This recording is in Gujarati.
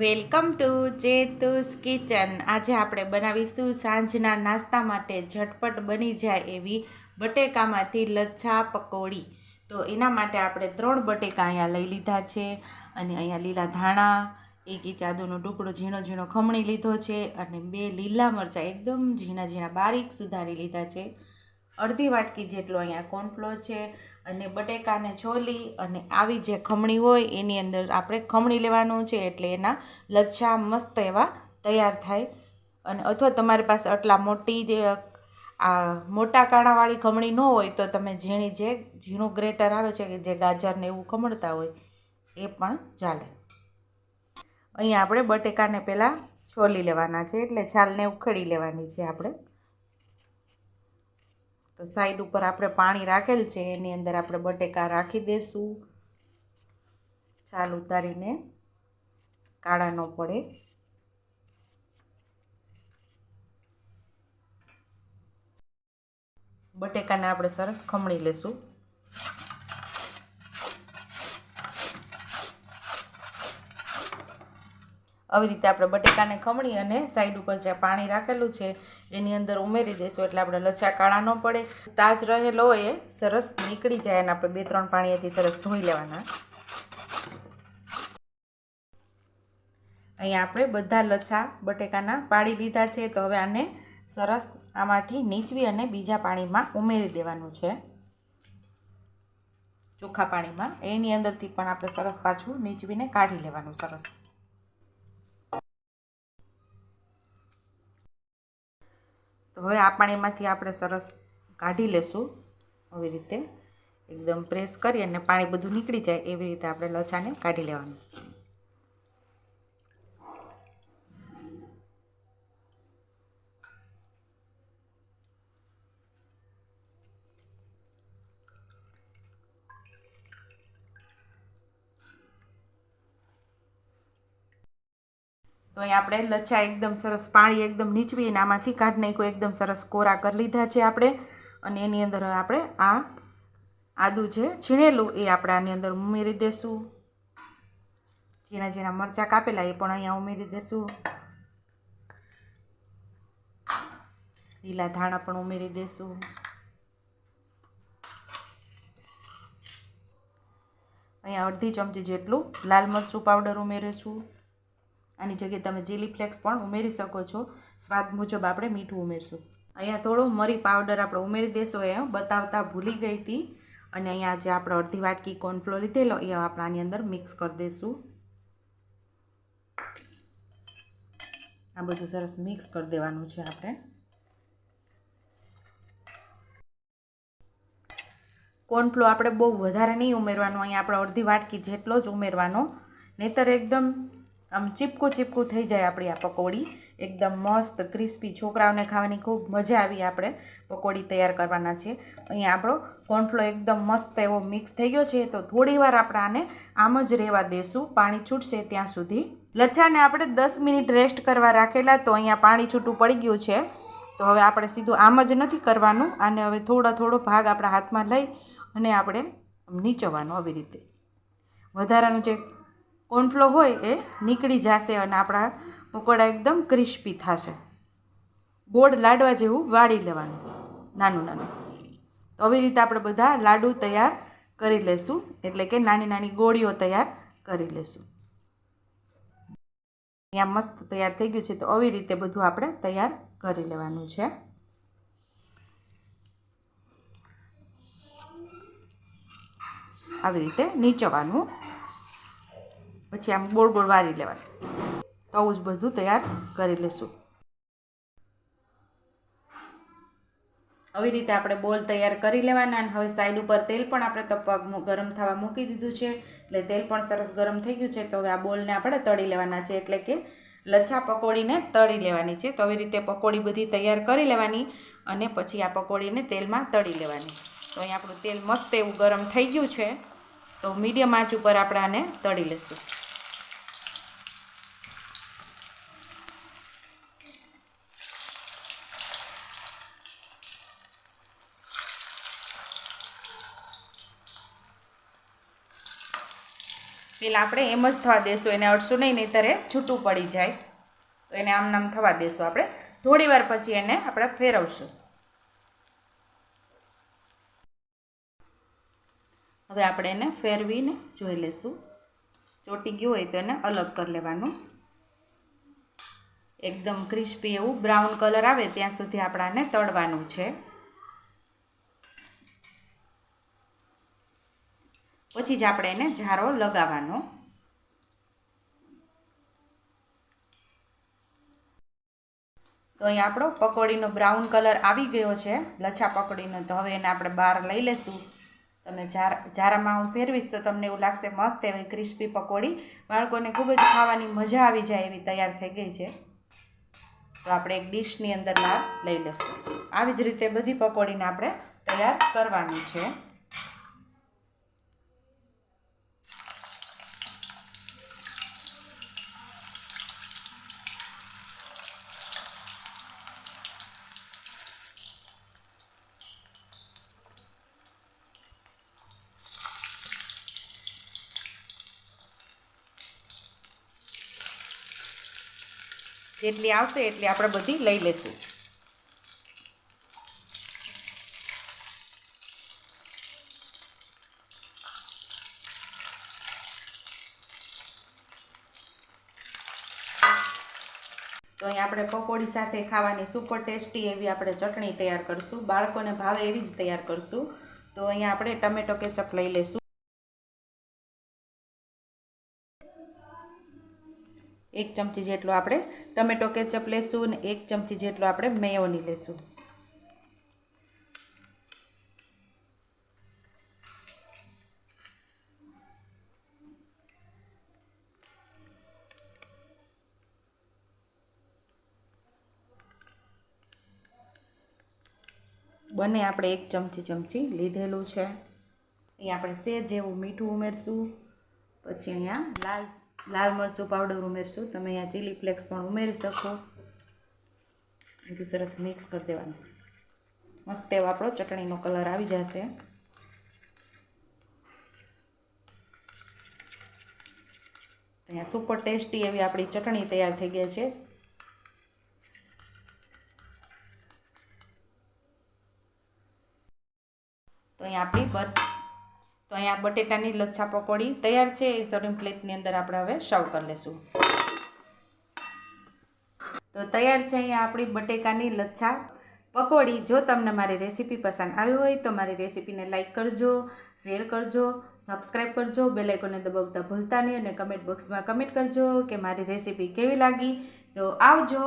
Welcome to જેતુસ kitchen. આજે આપણે બનાવીશું સાંજના નાસ્તા માટે ઝટપટ બની જાય એવી બટેકામાંથી લચ્છા પકોડી. તો એના માટે આપણે ત્રણ બટેકા અહીંયા લઈ લીધા છે અને અહીંયા લીલા ધાણા, એક ઇંચ ટુકડો ઝીણો ઝીણો ખમણી લીધો છે અને બે લીલા મરચાં એકદમ ઝીણા ઝીણા બારીક સુધારી લીધા છે. અડધી વાટકી જેટલો અહીંયા કોર્નફ્લોર છે અને બટેકાને છોલી અને આવી જે ખમણી હોય એની અંદર આપણે ખમણી લેવાનું છે એટલે એના લચ્છા મસ્ત એવા તૈયાર થાય. અને અથવા તમારી પાસે આટલા મોટી જે, આ મોટા કાણાવાળી ખમણી ન હોય તો તમે ઝીણી જે ઝીણું ગ્રેટર આવે છે કે જે ગાજરને એવું ખમણતા હોય એ પણ ચાલે. અહીંયા આપણે બટેકાને પહેલાં છોલી લેવાના છે એટલે છાલને ઉખેડી લેવાની છે આપણે. તો સાઈડ ઉપર આપણે પાણી રાખેલ છે, એની અંદર આપણે બટેકા રાખી દઈશું છાલ ઉતારીને કાળા ન પડે. બટેકાને આપણે સરસ ખમણી લેશું. આવી રીતે આપણે બટેકાને ખમણી અને સાઈડ ઉપર જે પાણી રાખેલું છે, એની અંદર ઉમેરી દઈશું એટલે આપણે લચ્છા કાળા ન પડે. તાજ રહેલો એ સરસ નીકળી જાય અને આપણે બે ત્રણ પાણીએથી સરસ ધોઈ લેવાના. અહીંયા આપણે બધા લચ્છા બટેકાના પાડી લીધા છે, તો હવે આને સરસ આમાંથી નીચવી અને બીજા પાણીમાં ઉમેરી દેવાનું છે. ચોખ્ખા પાણીમાં. એની અંદરથી પણ આપણે સરસ પાછું નીચવીને કાઢી લેવાનું સરસ. તો હવે આ પાણીમાંથી આપણે સરસ કાઢી લેશું આવી રીતે. એકદમ પ્રેસ કરી અને પાણી બધું નીકળી જાય એવી રીતે આપણે લચ્છાને કાઢી લેવાનું. તો અહીં આપણે લચ્છા એકદમ સરસ પાણી એકદમ નીચવી અને આમાંથી કાઢ નાખ્યું, એકદમ સરસ કોરા કરી લીધા છે આપણે. અને એની અંદર આપણે આ આદું છે છીણેલું એ આપણે આની અંદર ઉમેરી દઈશું ઝીણા ઝીણા મરચાં કાપેલા એ પણ અહીંયા ઉમેરી દઈશું લીલા ધાણા પણ ઉમેરી દઈશું અહીંયા અડધી ચમચી જેટલું લાલ મરચું પાવડર ઉમેરીશું. આની જગ્યાએ તમે ચીલી ફ્લેક્સ પણ ઉમેરી શકો છો. સ્વાદ મુજબ આપણે મીઠું ઉમેરશું. અહીંયા થોડો મરી પાવડર આપણે ઉમેરી દેશો એ બતાવતા ભૂલી ગઈ હતી. અને અહીંયા જે આપણે અડધી વાટકી કોર્નફ્લો લીધેલો, એ આપણે આની અંદર મિક્સ કરી દઈશું આ બધું સરસ મિક્સ કરી દેવાનું છે આપણે. કોર્નફ્લો આપણે બહુ વધારે નહીં ઉમેરવાનો. અહીંયા આપણે અડધી વાટકી જેટલો જ ઉમેરવાનો. નહીતર એકદમ આમ ચીપકું ચીપકું થઈ જાય આપણી આ પકોડી. એકદમ મસ્ત, ક્રિસ્પી છોકરાઓને ખાવાની ખૂબ મજા આવી આપણે પકોડી તૈયાર કરવાના છે. અહીંયા આપણો કોર્નફ્લો એકદમ મસ્ત એવો મિક્સ થઈ ગયો છે, તો થોડી વાર આપણે આને આમ જ રહેવા દેશું. પાણી છૂટશે ત્યાં સુધી. લચ્છાને આપણે દસ મિનિટ રેસ્ટ કરવા રાખેલા, તો અહીંયા પાણી છૂટું પડી ગયું છે. તો હવે આપણે સીધું આમ જ નથી કરવાનું, આને હવે થોડો થોડો ભાગ આપણા હાથમાં લઈ અને આપણે નીચોવાનું આવી રીતે. વધારાનું જે કોર્નફ્લો હોય એ નીકળી જશે અને આપણા પકોડા એકદમ ક્રિસ્પી થશે. ગોળ લાડવા જેવું વાળી લેવાનું, નાનું નાનું. તો આવી રીતે આપણે બધા લાડુ તૈયાર કરી લેશું, એટલે કે નાની નાની ગોળીઓ તૈયાર કરી લેશું. અહીંયા મસ્ત તૈયાર થઈ ગયું છે, તો આવી રીતે બધું આપણે તૈયાર કરી લેવાનું છે. આવી રીતે નીચવાનું પછી આમ ગોળ ગોળ વારી લેવાનું. તો જ બધું તૈયાર કરી લઈશું આવી રીતે આપણે બોલ તૈયાર કરી લેવાના અને હવે સાઈડ ઉપર તેલ પણ આપણે તપવા ગરમ થવા મૂકી દીધું છે. એટલે તેલ પણ સરસ ગરમ થઈ ગયું છે. તો હવે આ બોલને આપણે તળી લેવાના છે. એટલે કે લચ્છા પકોડીને તળી લેવાની છે. તો આવી રીતે પકોડી બધી તૈયાર કરી લેવાની અને પછી આ પકોડીને તેલમાં તળી લેવાની. તો અહીં આપણું તેલ મસ્ત એવું ગરમ થઈ ગયું છે. તો મીડિયમ આંચ ઉપર આપણે આને તળી લઈશું. પેલા આપણે એમ જ થવા દેશું, એને અડશું નહીં નહીં એ છૂટું પડી જાય. તો એને આમ નામ થવા દેશું આપણે. થોડી વાર પછી એને આપણે ફેરવશું. હવે આપણે એને ફેરવીને જોઈ લેશું ચોટી ગયું હોય તો એને અલગ કરી લેવાનું. એકદમ ક્રિસ્પી એવું બ્રાઉન કલર આવે ત્યાં સુધી આપણાને તળવાનું છે. પછી જ આપણે એને ઝારો લગાવવાનો. તો અહીં આપણો પકોડીનો બ્રાઉન કલર આવી ગયો છે. લચ્છા પકોડીનો. તો હવે એને આપણે બહાર લઈ લેશું તમે જાર, જારામાં હું ફેરવીશ તો તમને એવું લાગશે મસ્ત એવી ક્રિસ્પી પકોડી. બાળકોને ખૂબ જ ખાવાની મજા આવી જાય એવી તૈયાર થઈ ગઈ છે. તો આપણે એક ડીશની અંદર લાલ લઈ લઈશું. આવી જ રીતે બધી પકોડીને આપણે તૈયાર કરવાની છે. જેટલી આવશે એટલી આપણે બધી લઈ લેશું. તો અહીં આપણે પકોડી સાથે ખાવાની સુપર ટેસ્ટી એવી આપણે ચટણી તૈયાર કરીશું. બાળકોને ભાવે એવી જ તૈયાર કરીશું. તો અહીંયા આપણે ટમેટો કેચપ લઈ લઈશું એક ચમચી જેટલો આપણે ટમેટો કેચઅપ લેશું અને એક ચમચી જેટલો આપણે મેયોની લેશું. બંને આપણે એક ચમચી ચમચી લીધેલું છે. અહીં આપણે સેજ જેવું મીઠું ઉમેરશું. પછી અહીંયા લાલ લાલ મરચું પાવડર ઉમેરશું. તમે અહીંયા ચીલી ફ્લેક્સ પણ ઉમેરી શકો. બધું સરસ મિક્સ કરી દેવાનું. મસ્ત એવો આપણો ચટણીનો કલર આવી જશે. અહીંયા સુપર ટેસ્ટી એવી આપણી ચટણી તૈયાર થઈ ગઈ છે. તો અહીંયા આપણી બટ તો અહીંયા બટેટાની લચ્છા પકોડી તૈયાર છે, એ સર્વિંગ પ્લેટની અંદર આપણે હવે સર્વ કરી લઈશું તો તૈયાર છે અહીંયા આપણી બટેકાની લચ્છા પકોડી. જો તમને મારી રેસીપી પસંદ આવી હોય તો મારી રેસીપીને લાઇક કરજો, શેર કરજો સબસ્ક્રાઈબ કરજો બેલેકોને દબાવતા ભૂલતા નહીં અને કમેન્ટ બોક્સમાં કમેન્ટ કરજો કે મારી રેસીપી કેવી લાગી. તો આવજો.